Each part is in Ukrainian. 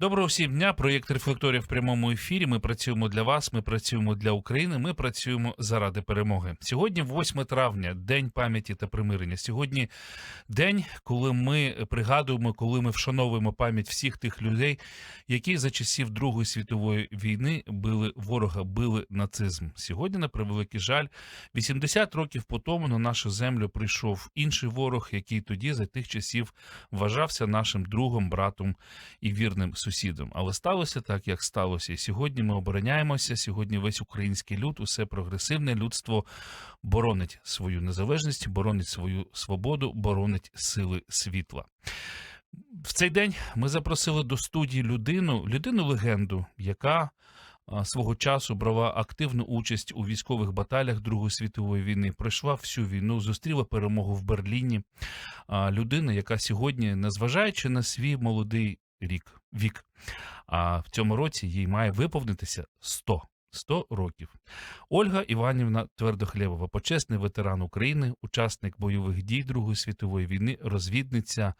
Доброго всім дня. Проєкт рефлекторів в прямому ефірі. Ми працюємо для вас. Ми працюємо для України. Ми працюємо заради перемоги. Сьогодні, 8 травня, день пам'яті та примирення. Сьогодні день, коли ми пригадуємо, коли ми вшановуємо пам'ять всіх тих людей, які за часів Другої світової війни били ворога, били нацизм. Сьогодні, на превеликий жаль, 80 років по тому на нашу землю прийшов інший ворог, який тоді за тих часів вважався нашим другом, братом і вірним сусідом. Але сталося так, як сталося. І сьогодні ми обороняємося. Сьогодні весь український люд, усе прогресивне людство боронить свою незалежність, боронить свою свободу, боронить сили світла. В цей день ми запросили до студії людину, людину легенду, яка свого часу брала активну участь у військових баталіях Другої світової війни, пройшла всю війну, зустріла перемогу в Берліні. Людина, яка сьогодні, незважаючи на свій молодий рік, вік, а в цьому році їй має виповнитися 100. 100 років. Ольга Іванівна Твердохлєбова, почесний ветеран України, учасник бойових дій Другої світової війни, розвідниця,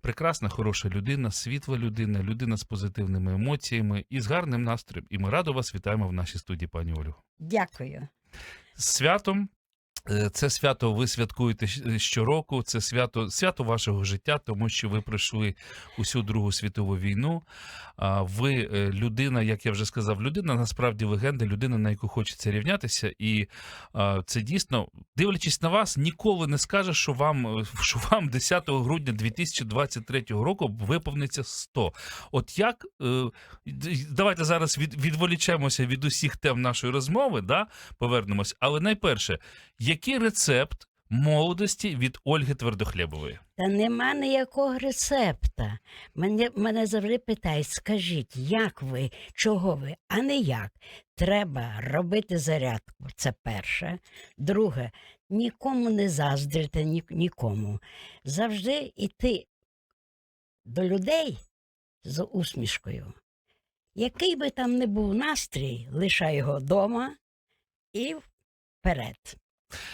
прекрасна, хороша людина, світла людина, людина з позитивними емоціями і з гарним настроєм. І ми радо вас вітаємо в нашій студії, пані Олю. Дякую. З святом. Е, Це свято ви святкуєте щ- щороку. Це свято свято вашого життя, тому що ви пройшли усю Другу світову війну. Ви е, людина, як я вже сказав, людина насправді легенда, людина, на яку хочеться рівнятися. І це дійсно, дивлячись на вас, ніколи не скаже, що вам е, що вам 10 грудня 2023 року виповниться 100. От як е, давайте зараз від, відволічемося від усіх тем нашої розмови, да, повернемось. Але найперше, який рецепт молодості від Ольги Твердохлєбової? Та нема ніякого рецепта. Мене, мене завжди питають, скажіть, як ви, чого ви, а не як. Треба робити зарядку. Це перше. Друге, нікому не заздрити, ні, нікому. Завжди йти до людей з усмішкою. Який би там не був настрій, лишай його вдома і вперед.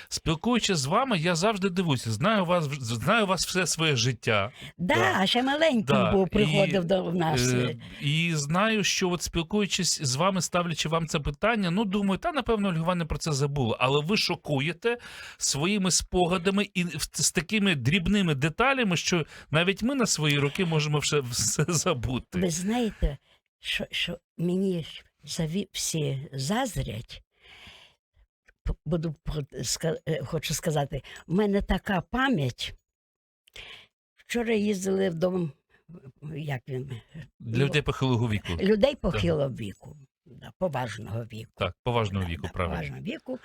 Спілкуючись з вами, я завжди дивуся. Знаю вас, знаю вас все своє життя. Да, Да. ще маленьким Да, був, і, приходив до нас. Е, і знаю, що от спілкуючись з вами, ставлячи вам це питання, ну думаю, та напевно Ольга Івановна про це забула. Але ви шокуєте своїми спогадами і з такими дрібними деталями, що навіть ми на свої роки можемо все, все забути. Ви знаєте, що, що мені заві- всі заздрять. Буду е, хочу сказати, в мене така пам'ять. Вчора їздили в дом, як він, Для людей похилого віку. людей похилого віку, да, поважного віку. Так, поважного віку, да, правильно. поважного віку.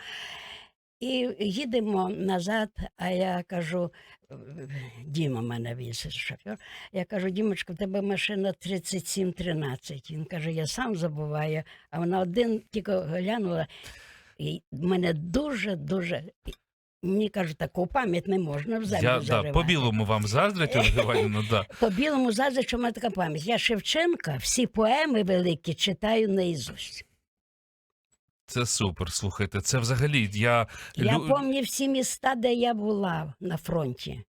І їдемо назад, а я кажу, е, Діма мене він шофер. Я кажу, Дімочка, в тебе машина 3713. Він каже, я сам забуваю, а вона один тільки глянула. І мене дуже-дуже. Мені кажуть, таку пам'ять не можна Я да, по білому вам заздрять, Ольга да. По білому заздрять, що в мене така пам'ять. Я Шевченка, всі поеми великі читаю наізусть. Це супер. Слухайте, це взагалі я. Я лю- пам'ятаю всі міста, де я була на фронті.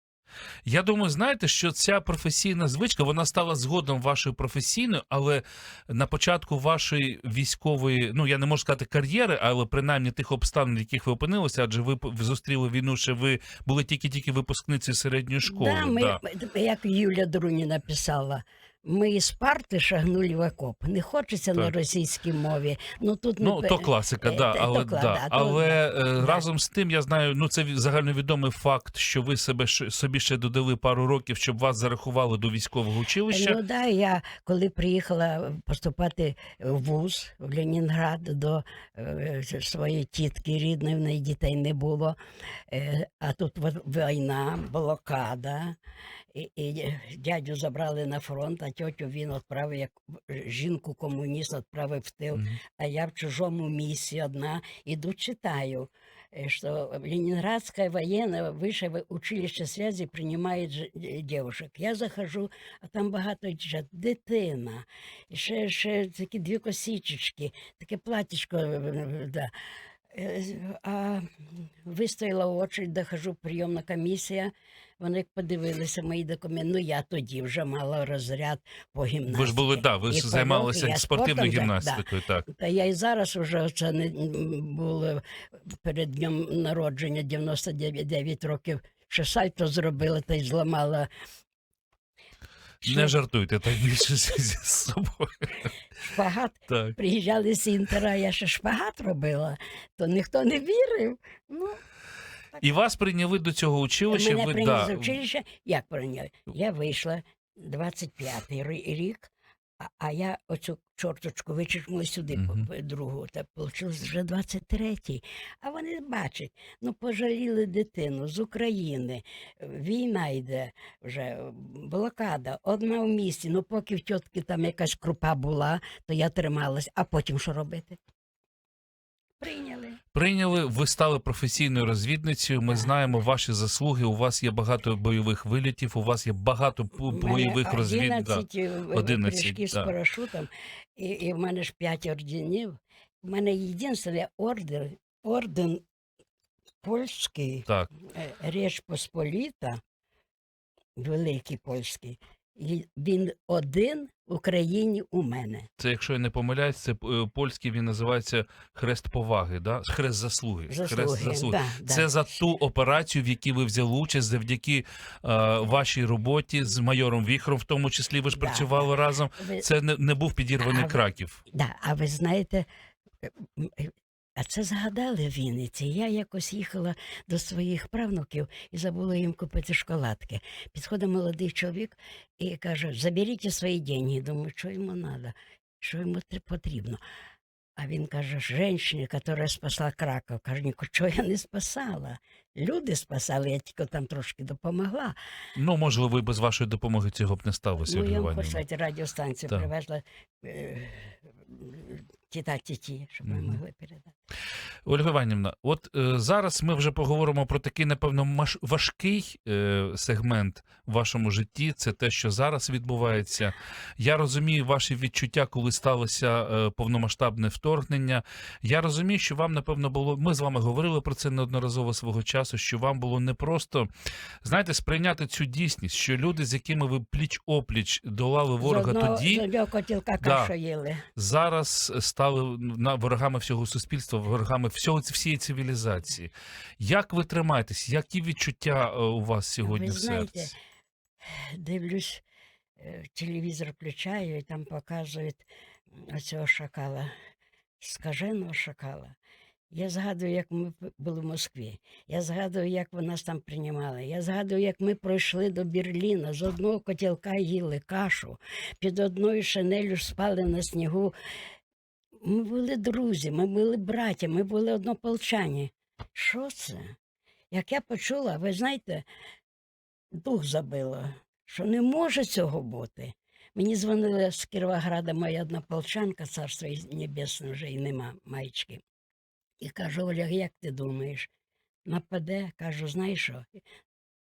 Я думаю, знаєте, що ця професійна звичка вона стала згодом вашою професійною, але на початку вашої військової, ну я не можу сказати кар'єри, але принаймні тих обставин, в яких ви опинилися, адже ви зустріли війну, ще ви були тільки-тільки випускниці середньої школи. да, ми, да. Як Юля Друні написала, ми із парти шагнули в окоп. Не хочеться на російській мові. Ну, тут Ну, не... то класика, е, да, те- але, то да, да, то- але е, да. разом з тим, я знаю, ну це загальновідомий факт, що ви себе собі ще додали пару років, щоб вас зарахували до військового училища. Ну да, я коли приїхала поступати в ВУЗ в Ленінград до е, своєї тітки рідної, в неї дітей не було. Е, а тут війна, блокада. І, і дядю забрали на фронт, а тьотю він відправив як жінку комуніст відправив в тил. Мгм. А я в чужому місці одна іду читаю. э, что Ленинградское военное высшее училище связи принимает же- э, девушек. Я захожу, а там багато дівчат, дитина, і ще, ще такі дві косичечки, таке платічко. е, е, Да. Е, А вистояла очередь, дохожу, прийомна комісія. Вони подивилися мої документи. Ну, я тоді вже мала розряд по гімнастиці. Ви ж були, да, ви ж займалися спортивною гімнастикою, так. Та я і зараз вже це не було перед днем народження 99 років. Ще сальто зробила та й зламала. Не жартуйте так більше зі зі собою. шпагат. Так. Приїжджали з Інтера, я ще шпагат робила, то ніхто не вірив. Ну, І вас прийняли до цього училища. мене ви, прийняли да, з училища. Як прийняли? Я вийшла 25-й рік, а, а я оцю чорточку вичеркнула сюди по- по- другу. Так вийшло вже 23-й. А вони бачать, ну пожаліли дитину з України. Війна йде вже, блокада, одна в місті. Ну, поки в тітки там якась крупа була, то я трималась. А потім що робити? Прийняли. Прийняли, ви стали професійною розвідницею. Ми знаємо ваші заслуги. У вас є багато бойових вилітів, у вас є багато бойових розвід. Да. 11 да. з парашутом, і, і в мене ж 5 орденів. У мене єдиний орден, орден польський, Так. е, Річ Посполіта, великий польський. Він один в Україні у мене. Це, якщо я не помиляюсь, це е, польський він називається хрест поваги, да? хрест заслуги. Заслуги. Хрест заслуги. Да, да. Це за ту операцію, в якій ви взяли участь завдяки е, вашій роботі з майором Віхром, в тому числі ви ж Да, працювали разом. Ви- Це не, не був підірваний А ви- краків. Да, а ви знаєте, а це згадали в Вінниці. Я якось їхала до своїх правнуків і забула їм купити шоколадки. Підходить молодий чоловік і каже: заберіть свої деньги. Думаю, що йому треба, що йому потрібно. А він каже: жінка, яка спасла Краков. Каже, нічого я не спасала. Люди спасали, я тільки там трошки допомогла. Ну, можливо, і без вашої допомоги цього б не сталося. Ну, я вам Іванівна. радіостанцію привезла е, тіта тіті, щоб ми могли передати. Ольга Іванівна, от е, зараз ми вже поговоримо про такий, напевно, маш- важкий е, сегмент в вашому житті. Це те, що зараз відбувається. Я розумію ваші відчуття, коли сталося е, повномасштабне вторгнення. Я розумію, що вам, напевно, було. Ми з вами говорили про це неодноразово свого часу. Що вам було непросто, знаєте, сприйняти цю дійсність, що люди, з якими ви пліч опліч долали ворога з тоді, котілка Да. їли. зараз стали на ворогами всього суспільства, ворогами всього всієї цивілізації. Як ви тримаєтесь? Які відчуття е, у вас сьогодні Ви в знаєте, серці? Дивлюсь, е, телевізор включаю, і там показують оцього шакала, скаженого шакала. Я згадую, як ми були в Москві. Я згадую, як ви нас там приймали. Я згадую, як ми пройшли до Берліна, з одного котілка їли кашу, під одною шинелю спали на снігу. Ми були друзі, ми були браття, ми були однополчані. Що це? Як я почула, ви знаєте, дух забило, що не може цього бути. Мені дзвонила з Кіровограда моя однополчанка, царство небесне вже і нема маєчки. І каже, Оля, як ти думаєш? Нападе? Кажу, знаєш що?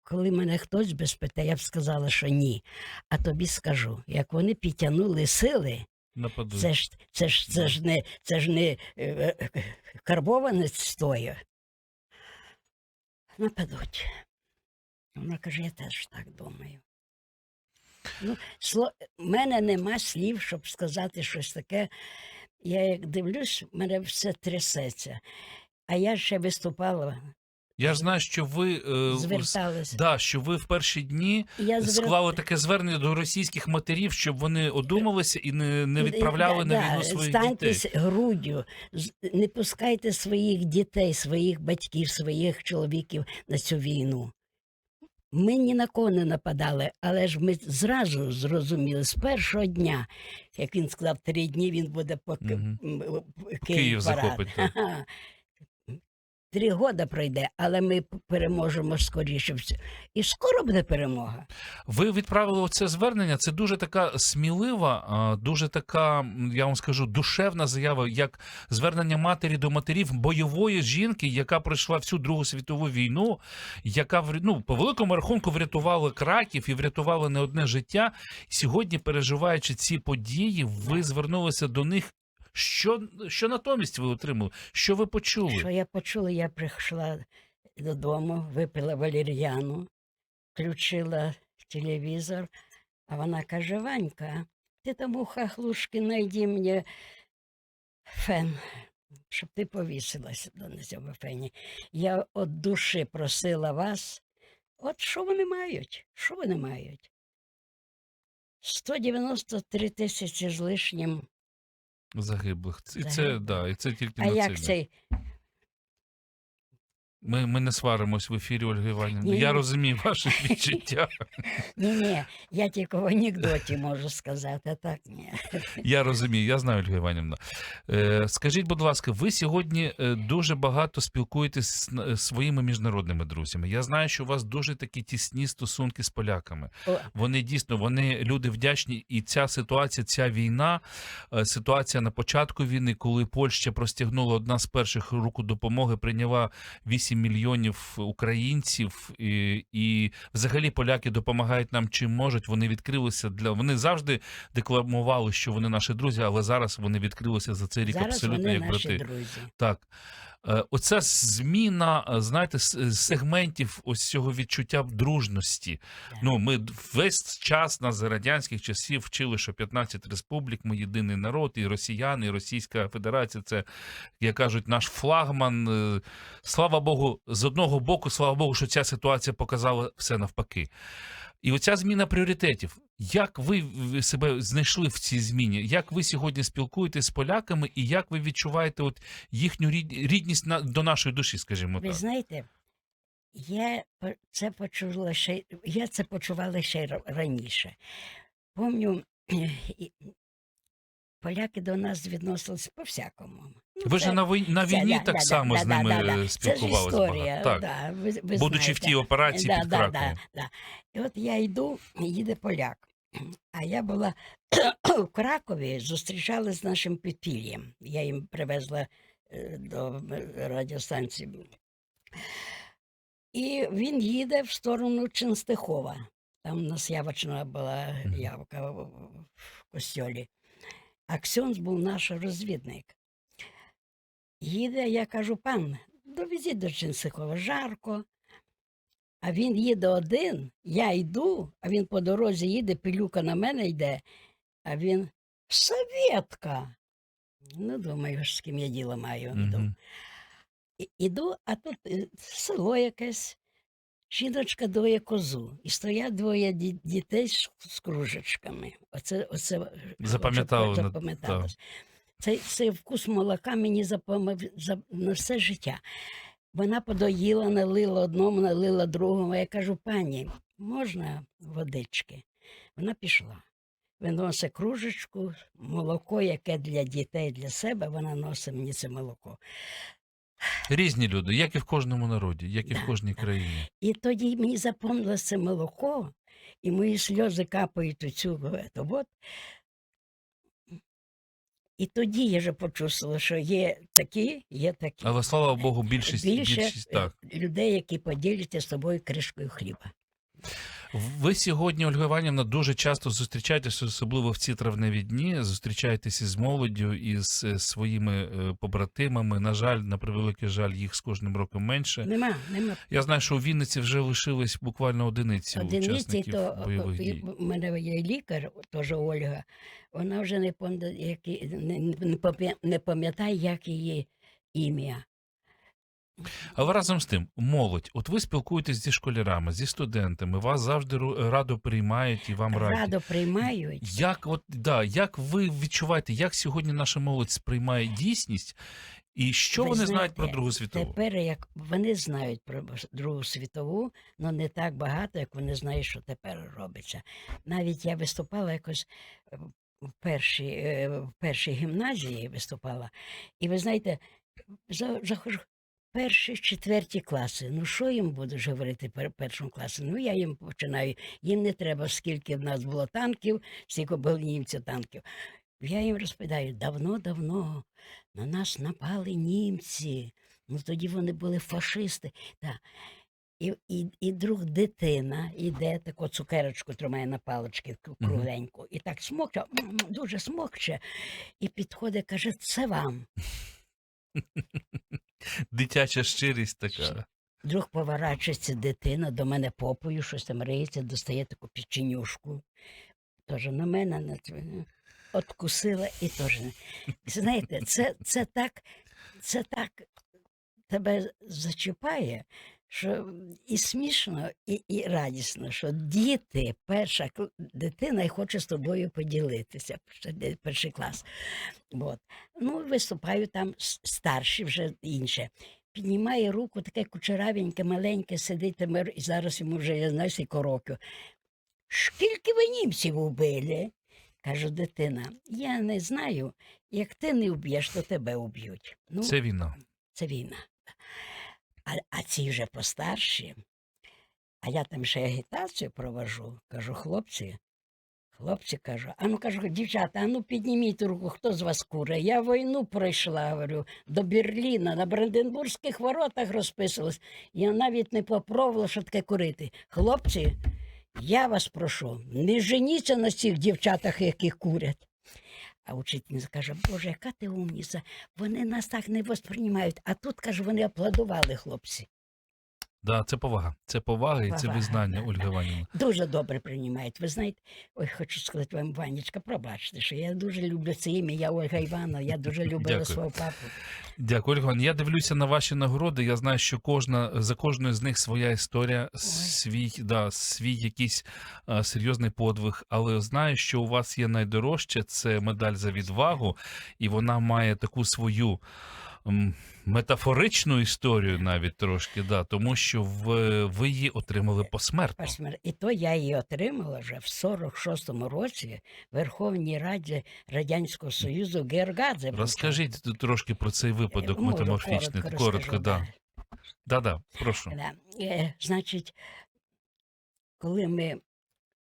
Коли мене хтось би я б сказала, що ні. А тобі скажу, як вони підтягнули сили, Нападу. це ж, це ж, це ж не, це ж не е, е, карбованець стоїть. Нападуть. Вона каже, я теж так думаю. Ну, сло... мене нема слів, щоб сказати щось таке. Я як дивлюсь, мене все трясеться. А я ще виступала, Я ж знаю, що ви е, з- зверталася. да, що ви в перші дні Я звер- склали таке звернення до російських матерів, щоб вони одумалися і не, не відправляли Да, на да, війну своїх станьтесь дітей. груддю, не пускайте своїх дітей, своїх батьків, своїх чоловіків на цю війну. Ми ні на кого не нападали, але ж ми зразу зрозуміли з першого дня, як він сказав, три дні він буде по Ки- Мгм. м, м, Київ, Київ захопить. Ага. Три года пройде, але ми переможемо скоріше. І скоро буде перемога. Ви відправили це звернення. Це дуже така смілива, дуже така, я вам скажу, душевна заява, як звернення матері до матерів бойової жінки, яка пройшла всю Другу світову війну, яка ну, по великому рахунку врятувала краків і врятувала не одне життя. Сьогодні, переживаючи ці події, ви звернулися до них. Що, що натомість ви отримали? Що ви почули? Що я почула, я прийшла додому, випила валер'яну, включила телевізор, а вона каже: Ванька, ти там у хахлушки знайди мені фен, щоб ти повісилася на цьому фені. Я від душі просила вас. От що вони мають? Що вони мають? 193 тисячі з лишнім. Загиблих. І це, Загиблих. да, і це тільки А на як це. цей Ми, ми не сваримось в ефірі, Ольга Іванівна. Ні, Я розумію ваші відчуття. Ні, ні, я тільки в анекдоті можу сказати, а так ні. Я розумію, я знаю, Ольга Іванівна. Е, скажіть, будь ласка, ви сьогодні е, дуже багато спілкуєтесь з е, своїми міжнародними друзями. Я знаю, що у вас дуже такі тісні стосунки з поляками. Вони дійсно вони люди вдячні, і ця ситуація, ця війна, ситуація на початку війни, коли Польща простягнула одна з перших руку допомоги, прийняла 8 мільйонів українців, і, і взагалі поляки допомагають нам чим можуть. Вони відкрилися для вони завжди декламували, що вони наші друзі, але зараз вони відкрилися за цей рік Зараз абсолютно вони як наші брати. друзі. Так. Е, Оця зміна, е, знаєте, с- сегментів ось цього відчуття дружності. Ну, ми весь час нас за радянських часів вчили, що 15 республік, ми єдиний народ, і росіяни, і Російська Федерація це, як кажуть, наш флагман. Е, Слава Богу, з одного боку, слава Богу, що ця ситуація показала все навпаки. І оця зміна пріоритетів. Як ви себе знайшли в цій зміні? Як ви сьогодні спілкуєтесь з поляками, і як ви відчуваєте от їхню рідність на, до нашої душі, скажімо так? Ви знаєте, я це почула ще, я це почувала ще раніше. Помню, поляки до нас відносились по-всякому. Ну, Ви ж на, вій- на війні да, так да, само да, з ними да, да. е, Це ж спілкувалися історія. Так. да, ви, ви Будучи в тій операції да, під да, Краковом. да, да. І от я йду, їде поляк. А я була в Кракові, зустрічалася з нашим підпіллям. Я їм привезла е, до е, радіостанції. І він їде в сторону Ченстихова. Там у нас явочна була явка в в костьолі. А Ксьонс був наш розвідник. Їде, я кажу, пан, довезіть до Ченстихова, жарко. А він їде один, я йду, а він по дорозі їде, пилюка на мене йде, а він совєтка. Ну, думаю, з ким я діло маю. Мгм. І- Іду, а тут е, село якесь, жіночка доє козу. І стоять двоє дітей з, з кружечками. Оце, оце е, ну, запам'яталось. Цей, цей вкус молока мені запам'ятав за, на все життя. Вона подоїла, налила одному, налила другому. Я кажу, пані, можна водички? Вона пішла. Виносить кружечку, молоко, яке для дітей, для себе, вона носить мені це молоко. Різні люди, як і в кожному народі, як і Да, в кожній да. країні. І тоді мені запомнилось це молоко, і мої сльози капають у цю ету, от. І тоді я вже почувствувала, що є такі, є такі. Але слава Богу, більшість, Більше більшість е, так. людей, які поділяться з тобою кришкою хліба. Ви сьогодні, Ольга Іванівна, дуже часто зустрічаєтеся, особливо в ці травневі дні. Зустрічаєтеся з молоддю і з е, своїми е, побратимами. На жаль, на превеликий жаль, їх з кожним роком менше. Нема, нема Я знаю, що у Вінниці вже лишились буквально одиниці одиниці, учасників то бойових дій. у мене є лікар, теж Ольга, вона вже не пам'ятає, не пам'ятає, як її ім'я. Але разом з тим, молодь, от ви спілкуєтесь зі школярами, зі студентами, вас завжди радо приймають і вам раді. Радо приймають. Як от да, як ви відчуваєте, як сьогодні наша молодь сприймає дійсність, і що Ви вони знають про Другу світову? Тепер як вони знають про Другу світову, але не так багато, як вони знають, що тепер робиться. Навіть я виступала якось е, в першій, е, в першій гімназії виступала, і ви знаєте, за- перші, четверті класи. Ну що їм будеш говорити пер першому класі? Ну я їм починаю. Їм не треба, скільки в нас було танків, скільки було німців танків. Я їм розповідаю, давно-давно на нас напали німці. Ну тоді вони були фашисти. Да. І, і, і друг дитина іде, таку цукерочку тримає на Мгм. кругленьку, і так смокче, дуже смокче, і підходить, каже, це вам. Дитяча щирість така. Друг поворачується дитина до мене попою, щось там риється, достає таку печенюшку. Теж на мене на е, откусила і теж. Знаєте, це, це так, це так тебе зачіпає, що і смішно, і, і радісно, що діти, перша дитина і хоче з тобою поділитися, перший клас. От. Ну, виступаю там старші вже інше. Піднімає руку, таке кучеравеньке, маленьке, сидить і зараз йому вже, я знаю, скільки років. Скільки ви німців убили? Кажу, дитина, я не знаю, як ти не вб'єш, то тебе уб'ють. Ну, Це війна. це війна. А, а ці вже постарші. А я там ще агітацію провожу. Кажу, хлопці, хлопці кажу, а ну кажу, дівчата, а ну підніміть руку, хто з вас куре? Я війну пройшла, говорю, до Берліна, на Бранденбурзьких воротах розписувалась. Я навіть не попробувала, що таке курити. Хлопці, я вас прошу, не женіться на цих дівчатах, які курять. А учительниця каже, Боже, яка ти умніця, вони нас так не восприймають. А тут, каже, вони аплодували хлопці. Да, це повага. Це повага і це Повага, визнання, Ольга. Іванівна. Дуже добре приймають. Ви знаєте, ой, хочу сказати вам, Ванечка, пробачте, що я дуже люблю це ім'я, я Ольга Івановна, я дуже любила Дякую. свого папу. Дякую, Ольга. Іванівна. Я дивлюся на ваші нагороди. Я знаю, що кожна за кожною з них своя історія, свій, да, свій якийсь а, серйозний подвиг. Але знаю, що у вас є найдорожче це медаль за відвагу, і вона має таку свою. Метафоричну історію навіть трошки, да, тому що ви, ви її отримали посмертно. Посмер- І то я її отримала вже в 46-му році в Верховній Раді Радянського Союзу Георгадзе. Розкажіть трошки про цей випадок метаморфічний. коротко, Коротко, розкажу, да. Да, да, прошу. Да. Е, значить, коли ми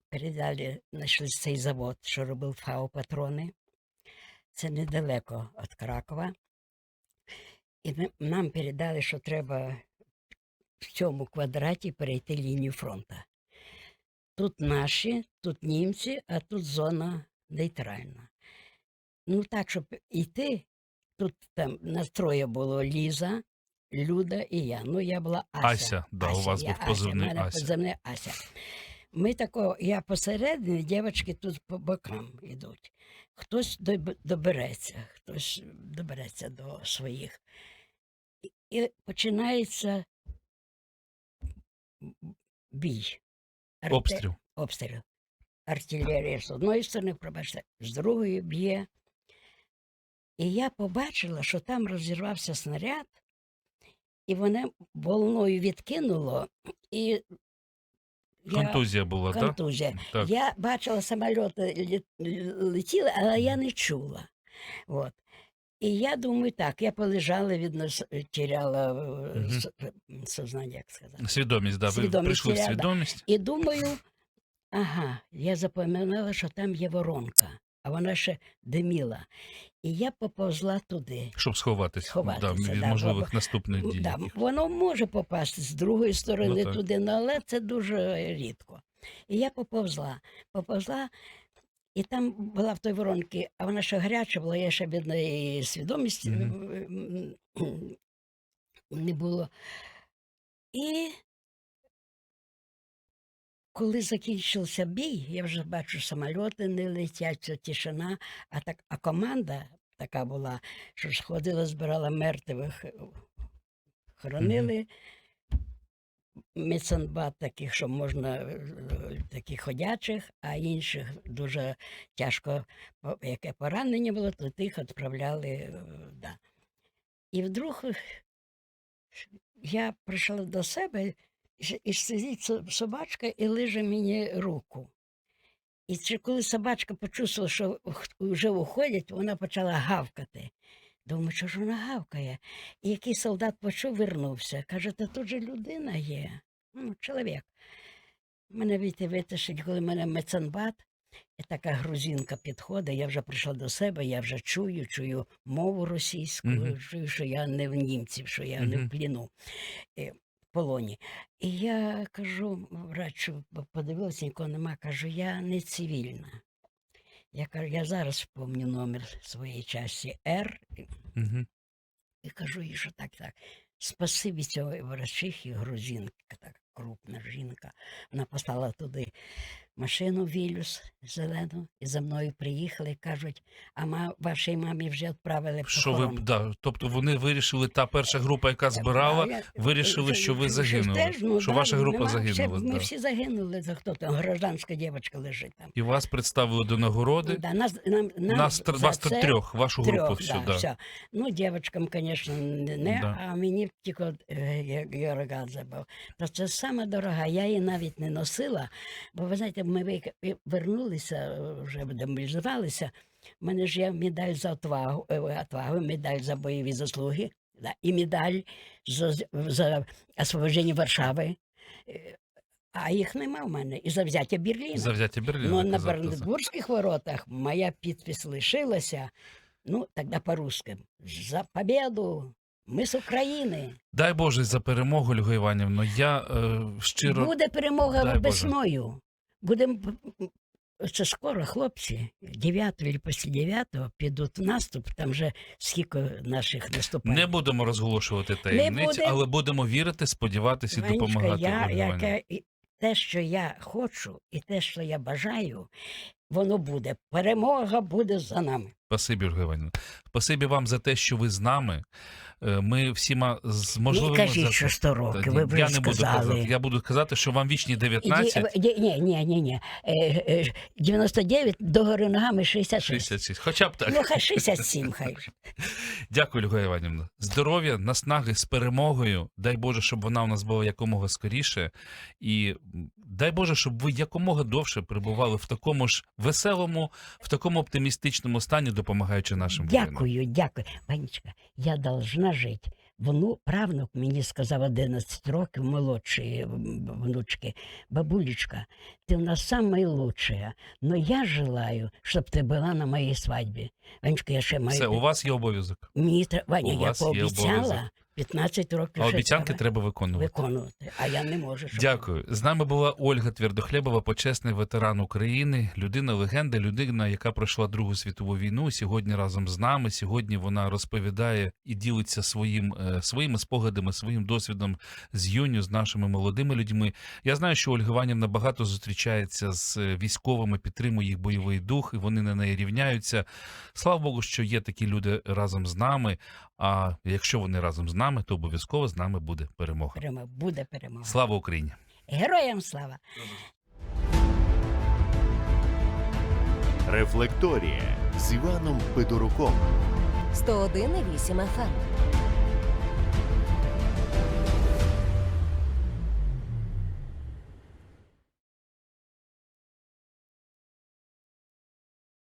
передали, знайшли цей завод, що робив ФАО патрони, це недалеко від Кракова. І нам передали, що треба в цьому квадраті перейти лінію фронту. Тут наші, тут німці, а тут зона нейтральна. Ну, так, щоб йти, тут там нас троє було Ліза, Люда і я. Ну, я була Ася. Ася, да, у вас я був позивний мене Ася. позивний Ася. Ми тако, я посередині, дівчатки тут по бокам йдуть. Хтось доб- добереться, хтось добереться до своїх. І, починається бій. Арте- Обстріл. обстріл. Артилерія з одної сторони, пробачте, з другої б'є. І я побачила, що там розірвався снаряд, і мене волною відкинуло, і я, Контузія була, контузія. Так. Я бачила самольоти лі- летіли, але я не чула. От. І я думаю, так, я полежала, видно, с- теряла Мгм. с- е, сознання, як сказати. Свідомість, да. Ви Свідомість прийшли в свідомість. І думаю, ага, я запам'ятала, що там є воронка, а вона ще диміла. І я поповзла туди. Щоб сховатись, да, від да, можливих бо- наступних дій. Да, воно може попасти з другої сторони так. туди, ну, але це дуже рідко. І я поповзла, поповзла, і там була в той воронці, а вона ще гаряча була, я ще видно, і свідомість Мгм. м, не було. І коли закінчився бій, я вже бачу, самольоти не летять, тишина, а, так, а команда така була, що ж ходила, збирала мертвих, хоронили. Меценбат таких, що можна, е, таких ходячих, а інших дуже тяжко, яке поранення було, то тих відправляли. е, Да. І вдруг е, я прийшла до себе, і сидить собачка і лиже мені руку. І коли собачка почувствувала, що вже уходять, вона почала гавкати. Думаю, що ж вона гавкає. І який солдат почув, вернувся. Каже, та тут же людина є. Ну, чоловік. Мене війти витащить, коли мене меценбат, і така грузинка підходить, я вже прийшла до себе, я вже чую, чую мову російську, Мгм. чую, що я не в німців, що я не в пліну, е, в полоні. І я кажу, врачу, подивилася, нікого нема, кажу, я не цивільна. Я кажу, я зараз пам'ятаю номер своєї часті Р, Угу. і кажу їй, що так, так. Спасибі цього врачихи, грузинка, така крупна жінка. Вона послала туди машину Вілюс зелену, і за мною приїхали кажуть, а ма, вашій мамі вже відправили Що ви похорон. да, тобто вони вирішили, та перша група, яка збирала, я- вирішили, що ви загинули, теж, ну, що да, ваша група нема, ще- загинула, Ми да. всі загинули, за хто там, гражданська дівчинка лежить там. і вас представили до нагороди. Да, нас, нам, нам Нас тр- за вас це трьох, вашу групу трьох, всю, да, да. все. Ну, дівчаткам, звісно, не, Да. а мені тільки е, як Йоргадзе був. То це саме дорога. Я її навіть не носила, бо ви знаєте, ми вернулися, е, вже демобілізувалися. У мене ж є медаль за отвагу, е, отвагу медаль за бойові заслуги да, і медаль за, за освобождення Варшави. Е, А їх нема в мене. І за взяття Берліна. За взяття Берліна. Ви на казали, воротах моя підпис лишилася. Ну, тогда по-русски. За победу! Ми з України. Дай Боже за перемогу, Ольга Іванівна. Я е, щиро Буде перемога Дай весною. Будемо. Це скоро хлопці, 9 або після 9 підуть в наступ, там вже скільки наших наступає. не будемо розголошувати таємниць, буде. але будемо вірити, сподіватися і допомагати. я, яке, те, що я хочу, і те, що я бажаю, воно буде. Перемога буде за нами. Спасибі, Ольга Іванівна. Спасибі вам за те, що ви з нами. Е, Ми всіма з Не можливими кажіть, що 100 років, ви вже я не буду казати. Я буду казати, що вам вічні Іди- 19, е, Ні, ні, ні, ні. Е, е, 99, догори ногами 66. 66. Хоча б так. Ну, хай 67, хай. Дякую, Ольга Іванівна. Здоров'я, наснаги з перемогою. Дай Боже, щоб вона у нас була якомога скоріше. І дай Боже, щоб ви якомога довше перебували в такому ж веселому, в такому оптимістичному стані, допомагаючи нашим воїнам. Дякую, дякую. Ванечка, я должна жити. Вну, правнук мені сказав 11 років, молодшої внучки, бабулечка, ти в нас найкраща, но я желаю, щоб ти була на моїй свадьбі. Ванечка, я ще маю... Все, у вас є обов'язок. Мені Ваня, у я пообіцяла 15 років. А обіцянки треба треба виконувати. виконувати, а я не можу. щоб- Дякую. З нами була Ольга Твердохлєбова, почесний ветеран України, людина легенда, людина, яка пройшла Другу світову війну. Сьогодні разом з нами. Сьогодні вона розповідає і ділиться своїм е, своїми спогадами, своїм досвідом з юню, з нашими молодими людьми. Я знаю, що Ольга Іванівна багато зустрічається з е, військовими, підтримує їх бойовий дух, і вони на неї рівняються. Слава Богу, що є такі люди разом з нами. А якщо вони разом з нами, то обов'язково з нами буде перемога. Перемога, буде перемога. Слава Україні! Героям слава! Рефлекторія з Іваном Федоруком. 101,8 FM.